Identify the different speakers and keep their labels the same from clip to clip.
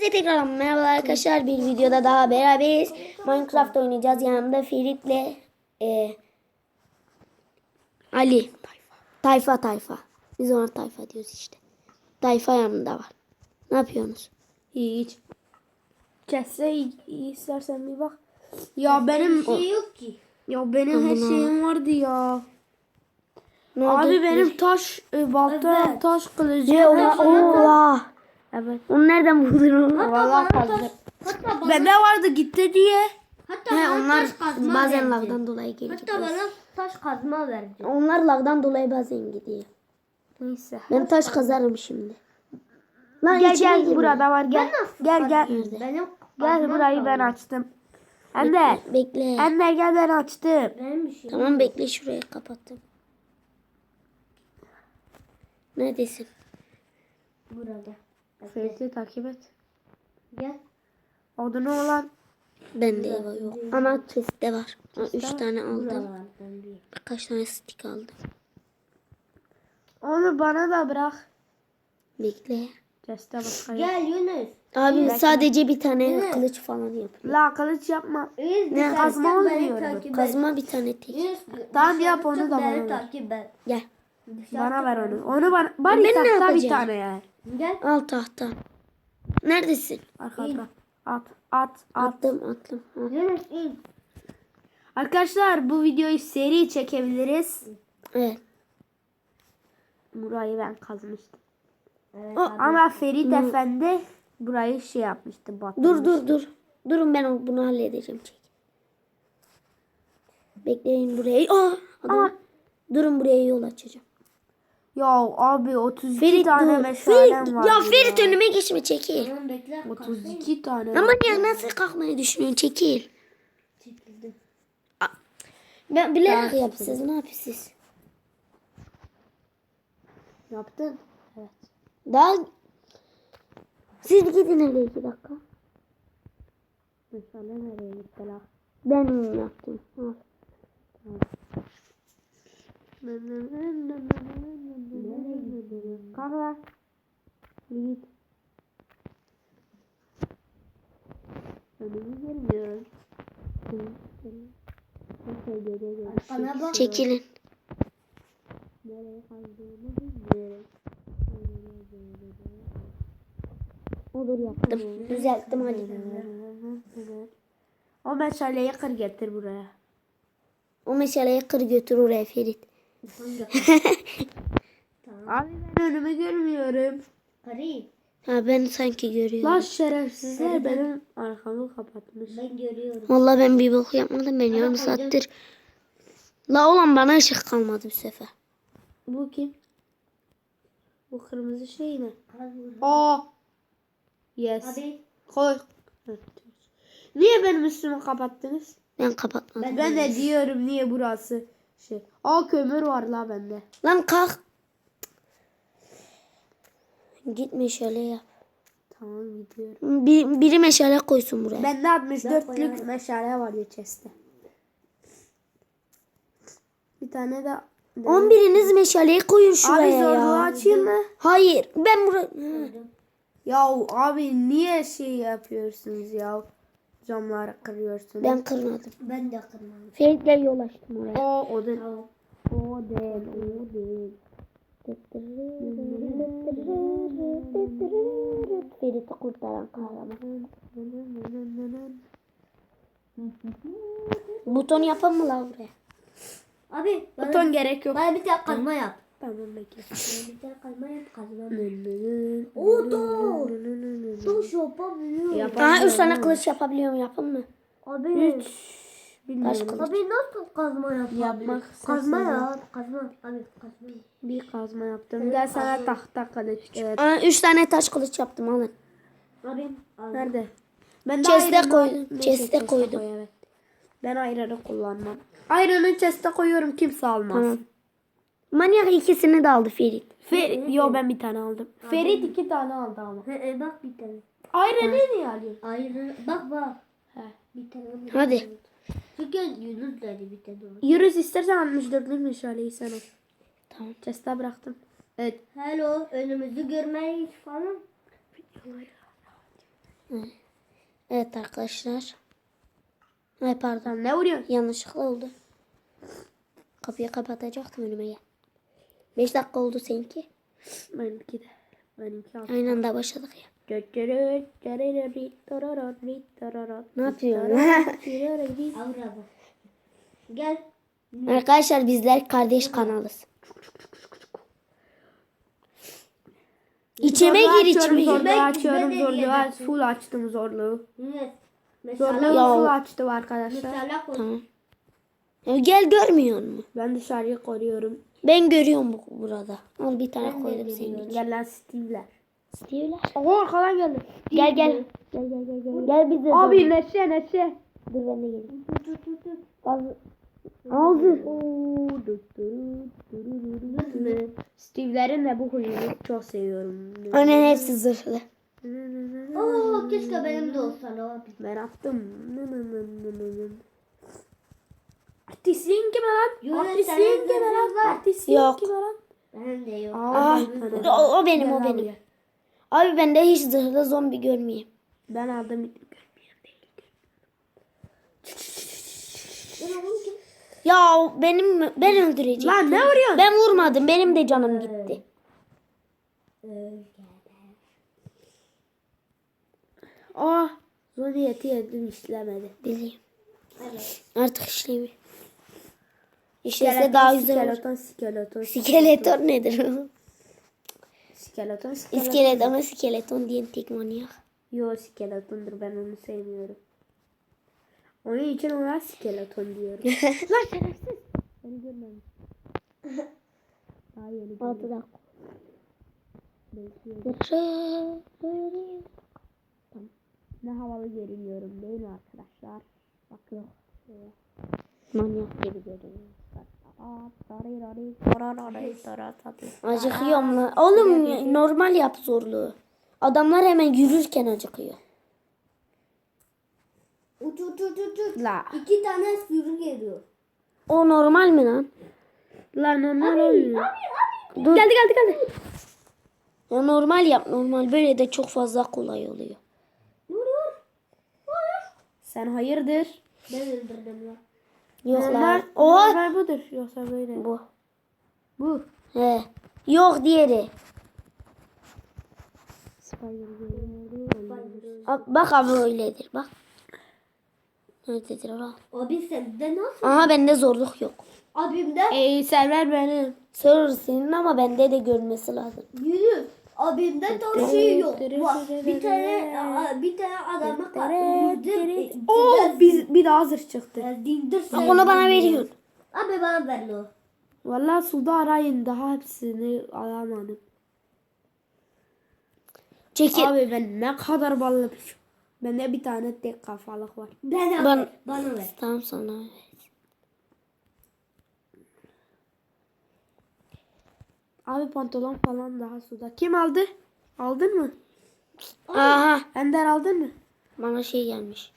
Speaker 1: Size tekrar merhaba arkadaşlar. Bir videoda daha beraberiz. Minecraft oynayacağız. Yanımda Ferit'le e, Ali. Tayfa tayfa. Biz ona tayfa diyoruz işte. Tayfa yanında var. Ne yapıyorsunuz?
Speaker 2: Hiç. Kesse istersen bir bak. Ya benim
Speaker 3: şey yok ki.
Speaker 2: ya benim her
Speaker 1: Amına.
Speaker 2: şeyim vardı ya.
Speaker 1: Ne oldu?
Speaker 2: Abi benim taş e, balta
Speaker 3: Evet.
Speaker 2: taş kılıcı.
Speaker 1: Ola.
Speaker 2: Evet.
Speaker 1: Onu nereden buldun onu?
Speaker 2: Vallahi
Speaker 3: bana
Speaker 2: kazdım.
Speaker 3: taş- Hatta bana,
Speaker 2: Bende vardı gitti diye.
Speaker 3: hatta
Speaker 1: He,
Speaker 3: bana
Speaker 1: onlar
Speaker 3: taş kazma
Speaker 1: bazen
Speaker 3: verdi.
Speaker 1: lavdan dolayı geliyor.
Speaker 3: Hatta bana taş kazma verdi.
Speaker 1: Onlar lavdan dolayı bazen gidiyor.
Speaker 2: Neyse.
Speaker 1: Ben taş kazarım şimdi. Lan
Speaker 2: Gel
Speaker 1: içine
Speaker 2: gel
Speaker 1: girme.
Speaker 2: burada var gel. Gel gel.
Speaker 3: Benim
Speaker 2: Gel
Speaker 3: kazmam
Speaker 2: burayı ben açtım. Ender.
Speaker 1: Bekle.
Speaker 2: Ender gel ben açtım.
Speaker 3: Benim bir şey.
Speaker 1: Tamam bekle şurayı kapattım. Neredesin?
Speaker 3: Burada.
Speaker 2: Ferit'i takip et.
Speaker 3: Gel.
Speaker 2: Odunu olan
Speaker 1: Bende yok. Ama chest'te var. Ha, üç tane aldım.
Speaker 3: Buralardan bir.
Speaker 1: Kaç tane stick aldım.
Speaker 2: onu bana da bırak.
Speaker 1: Bekle.
Speaker 2: Chest'e bakayım.
Speaker 3: Gel Yunus.
Speaker 1: Abi sadece bir tane kılıç falan yapıyor.
Speaker 2: La kılıç yapma.
Speaker 3: Yunus
Speaker 2: Ne, kazma
Speaker 3: et.
Speaker 1: Kazma bir tane tek.
Speaker 3: Yunus,
Speaker 2: Tamam, yap onu da bana ver.
Speaker 1: Gel.
Speaker 2: Bana ver onu. Onu bana bari
Speaker 1: Ben ne
Speaker 2: tahta bir
Speaker 1: yapacağım?
Speaker 2: tane ya.
Speaker 3: Gel.
Speaker 1: Al tahta. Neredesin?
Speaker 2: Arkada. At at at.
Speaker 1: Attım attım.
Speaker 3: İn.
Speaker 2: Arkadaşlar bu videoyu seri çekebiliriz.
Speaker 1: Evet.
Speaker 2: Burayı ben kazmıştım.
Speaker 3: Evet,
Speaker 1: O,
Speaker 2: Ama Ferit Efendi burayı şey yapmıştı. Batırmış.
Speaker 1: dur dur dur. Durun ben bunu halledeceğim. Çek. Bekleyin buraya. Aa, adam.
Speaker 2: Aa.
Speaker 1: Durun buraya yol açacağım.
Speaker 2: Ya abi 32
Speaker 1: Ferit
Speaker 2: tane
Speaker 1: dur.
Speaker 2: meşalem
Speaker 1: Ferit.
Speaker 2: var.
Speaker 1: Ya Ferit önüme geçme çekil.
Speaker 3: Tamam bekle.
Speaker 2: 32 tane.
Speaker 1: Ama ya nasıl kalkmayı düşünüyorsun? Çekil.
Speaker 3: Çekildim.
Speaker 1: Ben bilerek yap siz ne yapıyorsunuz?
Speaker 2: Yaptın. Evet.
Speaker 1: Daha siz gidin hele iki dakika.
Speaker 2: Meşale nereye gitti la?
Speaker 1: Ben yaptım. Al.
Speaker 2: Kalk lan. Git. Önümü görmüyorum.
Speaker 3: Bana bak.
Speaker 1: Çekilin.
Speaker 2: Nereye kaldığını bilmiyorum.
Speaker 1: Olur yaptım. Düzelttim hadi.
Speaker 2: O meşaleyi kır getir buraya.
Speaker 1: O meşaleyi kır götür oraya Ferit.
Speaker 2: Abi ben önümü görmüyorum.
Speaker 3: Karı.
Speaker 1: Ha ben sanki görüyorum.
Speaker 2: Lan şerefsizler benim arkamı kapatmış.
Speaker 3: Ben görüyorum.
Speaker 1: Vallahi ben bir bok yapmadım. Ben yarım saattir. La olan bana ışık kalmadı bu sefer.
Speaker 2: Bu kim? Bu kırmızı şey
Speaker 3: vur.
Speaker 2: Aa. Yes.
Speaker 3: Abi.
Speaker 2: Koy. Niye benim üstümü kapattınız?
Speaker 1: Ben kapatmadım.
Speaker 2: Ben de diyorum niye burası şey. Aa kömür var la bende.
Speaker 1: Lan kalk. Git meşale yap.
Speaker 2: Tamam gidiyorum.
Speaker 1: Bir, biri meşale koysun buraya.
Speaker 2: Bende 64'lük meşale var ya chest'te. Bir tane de
Speaker 1: 11'iniz meşaleyi koyun
Speaker 2: Abi
Speaker 1: şuraya
Speaker 2: zorluğu
Speaker 1: ya.
Speaker 2: açayım mı?
Speaker 1: Hayır. Ben buraya...
Speaker 2: Ya abi niye şey yapıyorsunuz ya? Camları kırıyorsunuz.
Speaker 1: Ben kırmadım.
Speaker 3: Ben de kırmadım.
Speaker 1: Ferit'le yol açtım oraya.
Speaker 2: O o değil. O değil. O değil.
Speaker 1: Ferit'i kurtaran kahraman. Buton yapalım mı la buraya?
Speaker 3: Abi bana,
Speaker 2: Buton gerek yok.
Speaker 3: bana bir tane kazma yap.
Speaker 2: Tamam bekle.
Speaker 3: Bir tane kazma yap kazma. O da. Taş yapabiliyor.
Speaker 1: Aha 3 tane kılıç yapabiliyorum yapalım mı?
Speaker 3: Abi.
Speaker 1: Taş
Speaker 2: Bilmiyorum.
Speaker 3: Abi nasıl kazma yapabiliyor?
Speaker 2: Yapmak
Speaker 3: Kazma yap. Kazma. Abi kazma.
Speaker 2: Bir kazma yaptım. Gel sana tahta kılıç. Evet.
Speaker 1: Aa, 3 tane taş kılıç yaptım alın.
Speaker 3: Abi.
Speaker 2: Nerede? Ben de
Speaker 1: Chest'e koydum, chest'e koydum.
Speaker 2: koy, evet. Ben ayranı kullanmam. Ayranı chest'e koyuyorum kimse almaz.
Speaker 1: Tamam. Manyak ikisini de aldı Ferit.
Speaker 2: Ferit, yo ben bir tane aldım. Ferit iki tane aldı ama.
Speaker 3: He, e, bak bir tane.
Speaker 2: Ayranı niye alıyorsun?
Speaker 3: Ayrı. Bak bak.
Speaker 2: He.
Speaker 3: Bir tane.
Speaker 1: Hadi.
Speaker 3: Çünkü Yunus dedi bir tane. var.
Speaker 2: Yürüz istersen 64'lük meşaleyi sen al.
Speaker 1: Tamam.
Speaker 2: Chest'e bıraktım. Evet.
Speaker 3: Hello. Önümüzü görmeyiz falan.
Speaker 1: Evet arkadaşlar. Ay pardon.
Speaker 2: Ne vuruyorsun?
Speaker 1: Yanlışlıkla oldu. Kapıyı kapatacaktım önüme gel. 5 dakika oldu seninki.
Speaker 2: Benimki de. Benimki altı.
Speaker 1: Aynı anda başladık ya. Ne yapıyorsun?
Speaker 3: Gel.
Speaker 1: Arkadaşlar bizler kardeş kanalız. İçime gir içime gir.
Speaker 2: Zorluğu
Speaker 3: Ben-
Speaker 2: açıyorum zorluğu. aç. Full açtım zorluğu.
Speaker 3: Evet.
Speaker 2: Zorluğu
Speaker 3: Mesela,
Speaker 2: full açtım arkadaşlar.
Speaker 3: mesela.
Speaker 1: Tamam. Ya gel görmüyor musun?
Speaker 2: Ben dışarıyı koruyorum.
Speaker 1: Ben görüyorum bu, burada. Al bir tane koydum senin için.
Speaker 2: Gel lan Steve'ler.
Speaker 1: Diyorlar.
Speaker 2: Oha arkadan geldi.
Speaker 1: Gel gel. Gel gel gel gel. Gel bize.
Speaker 2: Abi neşe neşe.
Speaker 1: Dur ben de geleyim. Bazı... Ağzı.
Speaker 2: Steve'lerin de bu huyunu çok seviyorum.
Speaker 1: Annen hepsi zırhlı.
Speaker 3: Oo keşke benim de olsa.
Speaker 2: Ben attım. Artistin kime lan? Artistin kime lan? Artistin
Speaker 1: Yok.
Speaker 2: kime lan?
Speaker 3: Benim de yok.
Speaker 2: Aa,
Speaker 1: O, o benim o
Speaker 2: abi
Speaker 1: benim. Abi bende hiç zırhlı zombi görmeyeyim.
Speaker 2: Ben aldım.
Speaker 1: Ya benim ben öldüreceğim.
Speaker 2: Lan ne vuruyorsun?
Speaker 1: Ben vurmadım. Benim de canım gitti.
Speaker 2: Ah. Zoniyeti yedim işlemedi.
Speaker 3: Evet.
Speaker 1: Artık işlemi. İşlese daha güzel olur.
Speaker 2: Skeleton, skeleton.
Speaker 1: Skeleton nedir?
Speaker 2: Skeleton, skeleton.
Speaker 1: İskelet ama skeleton diyen tek manyak.
Speaker 2: Yo skeletondur ben onu sevmiyorum. Onun için ona skeleton diyorum. Lan şerefsiz. Beni görmemiş. Daha yeni
Speaker 1: Altı dakika.
Speaker 2: Ne havalı görünüyorum değil mi arkadaşlar? Bakın.
Speaker 1: Manyak gibi görünüyor.
Speaker 2: Acık.
Speaker 1: Acıkıyorum lan. Oğlum normal yap zorluğu. Adamlar hemen yürürken acıkıyor.
Speaker 3: Uç uç uç uç uç.
Speaker 2: La.
Speaker 3: İki tane sürü geliyor.
Speaker 1: O normal mi lan?
Speaker 2: Lan normal olmuyor.
Speaker 1: Dur.
Speaker 2: Geldi geldi geldi.
Speaker 1: Ya normal yap normal. Böyle de çok fazla kolay oluyor.
Speaker 2: Sen hayırdır?
Speaker 3: Ben öldürdüm lan.
Speaker 1: Yok lan. Oha.
Speaker 2: normal budur. Yoksa böyle.
Speaker 1: Bu.
Speaker 2: Bu.
Speaker 1: He. Yok diğeri. Bak, bak abi öyledir bak. Nerededir bak.
Speaker 3: Abi sende nasıl?
Speaker 1: Aha bende zorluk yok.
Speaker 3: Abimde
Speaker 2: Ey server benim.
Speaker 1: Server senin ama bende de görmesi lazım.
Speaker 3: yürü. Abimde tam şey yok. Bak bir tane bir tane adamı kattırdım.
Speaker 2: Oo biz bir daha zırh çıktı.
Speaker 1: Bak onu bana veriyorsun.
Speaker 3: Abi bana ver lo.
Speaker 2: Vallahi suda arayın daha hepsini alamadım.
Speaker 1: Çekil.
Speaker 2: Abi ben ne kadar ballı bir Bende bir tane tek kafalık var.
Speaker 3: Bana
Speaker 1: Ben-
Speaker 3: ver. Bana ver.
Speaker 1: Tamam sana.
Speaker 2: Abi pantolon falan daha suda. Kim aldı? Aldın mı?
Speaker 1: Aha.
Speaker 2: Ender aldın mı?
Speaker 1: Bana şey gelmiş.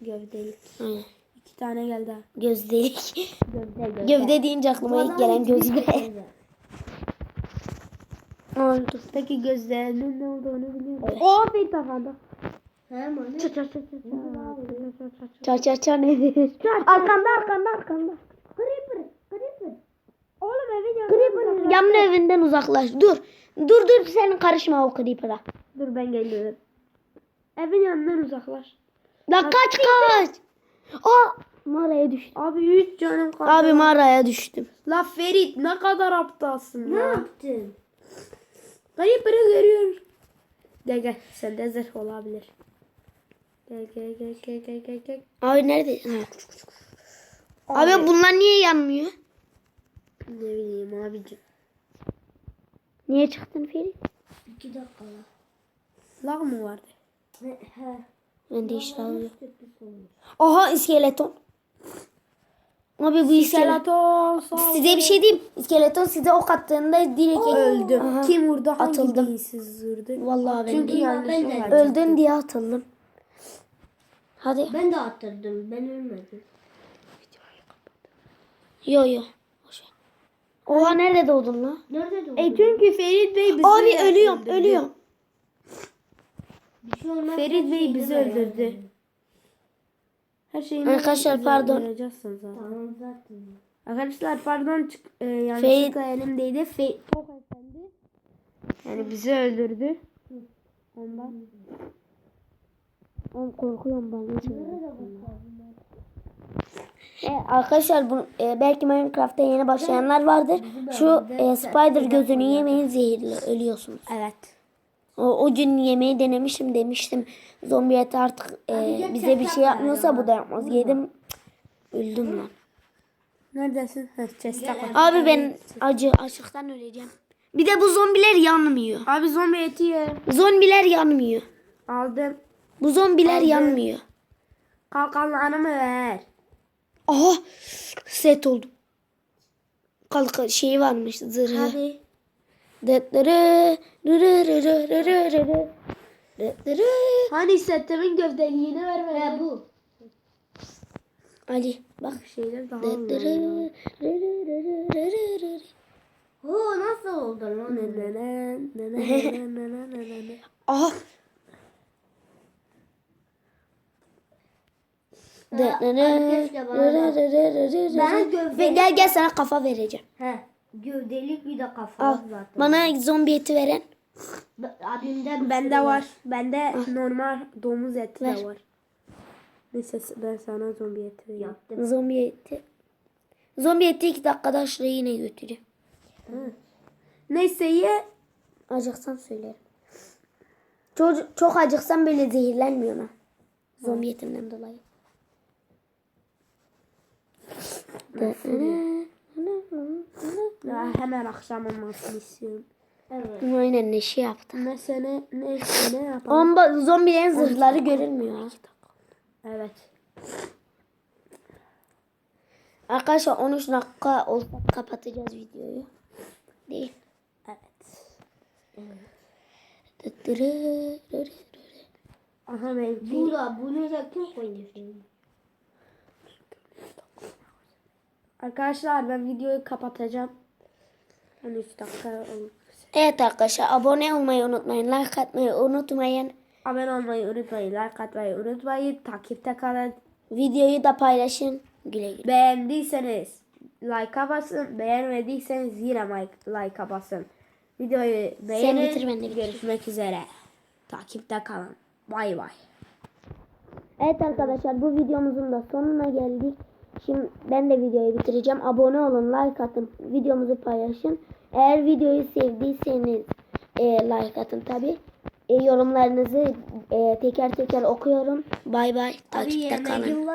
Speaker 2: Gövdelik.
Speaker 1: Aynen.
Speaker 2: İki tane geldi. ha.
Speaker 1: Gözdelik.
Speaker 2: Gövde gövde.
Speaker 1: Gövde deyince aklıma ilk gelen gözde. Oldu.
Speaker 2: Peki gözlerinin ne olduğunu biliyor musun? Oo bir tafanda.
Speaker 3: Hemen.
Speaker 2: Çat çat çat çat.
Speaker 1: Ça ça ça nedir? Arkanda arkanda arkanda.
Speaker 3: Creeper. Creeper.
Speaker 2: Oğlum evin yanında.
Speaker 1: Creeper camın evinden uzaklaş. Dur. Dur dur senin karışma o creeper'a.
Speaker 2: Dur ben geliyorum. Evin yanından uzaklaş.
Speaker 1: La kaç kaç. Aa mağaraya düştüm.
Speaker 2: Abi 3 canım kaldı.
Speaker 1: Abi mağaraya düştüm.
Speaker 2: La Ferit ne kadar aptalsın
Speaker 3: Ne
Speaker 2: ya.
Speaker 3: yaptın?
Speaker 2: Creeper'ı görüyor. Gel gel sende zırh olabilir. Gel gel gel gel gel gel gel.
Speaker 1: Abi nerede? Ha. Abi bunlar niye yanmıyor?
Speaker 2: Ne bileyim abicim.
Speaker 1: Niye çıktın Ferit?
Speaker 3: İki dakika la.
Speaker 2: Lag mı vardı?
Speaker 3: He.
Speaker 1: Ben de işte alıyor. Aha iskeleton. Abi bu iskeleton. Size bir şey diyeyim. İskeleton size ok attığında direkt
Speaker 2: öldü.
Speaker 1: Aha.
Speaker 2: Kim vurdu? Hangi
Speaker 1: Atıldım.
Speaker 2: beyinsiz vurdu?
Speaker 1: Vallahi ben
Speaker 2: Çünkü yanlış
Speaker 3: Ben de.
Speaker 1: Öldün diye atıldım. Hadi.
Speaker 3: Ben de attırdım. Ben ölmedim.
Speaker 1: Yo yo. Oha nerede doğdun lan?
Speaker 3: Nerede doğdun?
Speaker 2: E çünkü Ferit Bey bizi
Speaker 1: Abi ölüyorum
Speaker 2: öldürdü.
Speaker 1: ölüyorum.
Speaker 3: Bir şey olmaz.
Speaker 2: Ferit Bey bizi öldürdü. Her şeyini
Speaker 1: Arkadaşlar, pardon.
Speaker 3: Tamam zaten.
Speaker 2: Arkadaşlar pardon çık, e, yanlışlıkla elimdeydi. Fe Tok efendi. Yani bizi öldürdü. Ondan.
Speaker 1: Ben korkuyorum bana e, arkadaşlar bu e, belki Minecraft'ta yeni başlayanlar vardır. Şu e, spider gözünü yemeyin zehirli ölüyorsunuz.
Speaker 2: Evet.
Speaker 1: O, o gün yemeği denemiştim demiştim. Zombi eti artık e, bize bir şey yapmıyorsa bu da yapmaz. Yedim öldüm lan.
Speaker 2: Neredesin? Chest'e koy.
Speaker 1: Abi ben acı açlıktan öleceğim. Bir de bu zombiler yanmıyor.
Speaker 2: Abi zombi eti ye.
Speaker 1: Zombiler yanmıyor.
Speaker 2: Aldım.
Speaker 1: Bu zombiler yanmıyor.
Speaker 2: Kalkanlarımı ver.
Speaker 1: Aha set oldum. Kalka şeyi varmış zırhı.
Speaker 2: Hadi. Hani setlerin gövdeliğini vermedi.
Speaker 3: He bu.
Speaker 1: Ali bak.
Speaker 2: Şeyler daha
Speaker 3: Oo nasıl oldu lan?
Speaker 1: Aha
Speaker 3: Ben
Speaker 1: rırı.
Speaker 3: gövdeli-
Speaker 1: Ve gel gel sana kafa vereceğim.
Speaker 3: He. Gövdelik bir de kafa
Speaker 1: Al.
Speaker 3: zaten.
Speaker 1: Bana zombi eti veren.
Speaker 3: Abimde
Speaker 2: Bende
Speaker 3: sürü
Speaker 2: var. Bende normal domuz eti
Speaker 1: Ver.
Speaker 2: de var. Neyse ben sana zombi eti vereyim.
Speaker 3: Yaptım.
Speaker 1: Zombi eti. Zombi eti iki dakikada şuraya yine götüreyim.
Speaker 2: Neyse ye.
Speaker 1: Acıksam söylerim. Çok, çok acıksam böyle zehirlenmiyorum ha. Zombi etinden dolayı.
Speaker 2: Ya hemen akşam olmasını istiyorum.
Speaker 3: Evet.
Speaker 1: Aynen ne şey yaptı.
Speaker 2: Neyse ne neyse ne yapalım.
Speaker 1: Ama zombilerin zırhları görünmüyor.
Speaker 2: Evet.
Speaker 1: Arkadaşlar 13 dakika olsa kapatacağız videoyu. Değil.
Speaker 2: Evet.
Speaker 1: Rırı.
Speaker 2: Aha benimki.
Speaker 3: Bu da bunu da kim koymuş?
Speaker 2: Arkadaşlar ben videoyu kapatacağım. 13 dakika oldu.
Speaker 1: Evet arkadaşlar abone olmayı unutmayın. Like atmayı unutmayın.
Speaker 2: Abone olmayı unutmayın. Like atmayı unutmayın. Takipte kalın.
Speaker 1: Videoyu da paylaşın. Güle güle.
Speaker 2: Beğendiyseniz like'a basın. Beğenmediyseniz yine like- like'a basın. Videoyu beğenin.
Speaker 1: bitir, ben de.
Speaker 2: Görüşmek üzere. Takipte kalın. Bay bay.
Speaker 1: Evet arkadaşlar bu videomuzun da sonuna geldik. Şimdi ben de videoyu bitireceğim. Abone olun, like atın, videomuzu paylaşın. Eğer videoyu sevdiyseniz e, like atın tabi. E, yorumlarınızı e, teker teker okuyorum. Bay bay. Takipte kalın.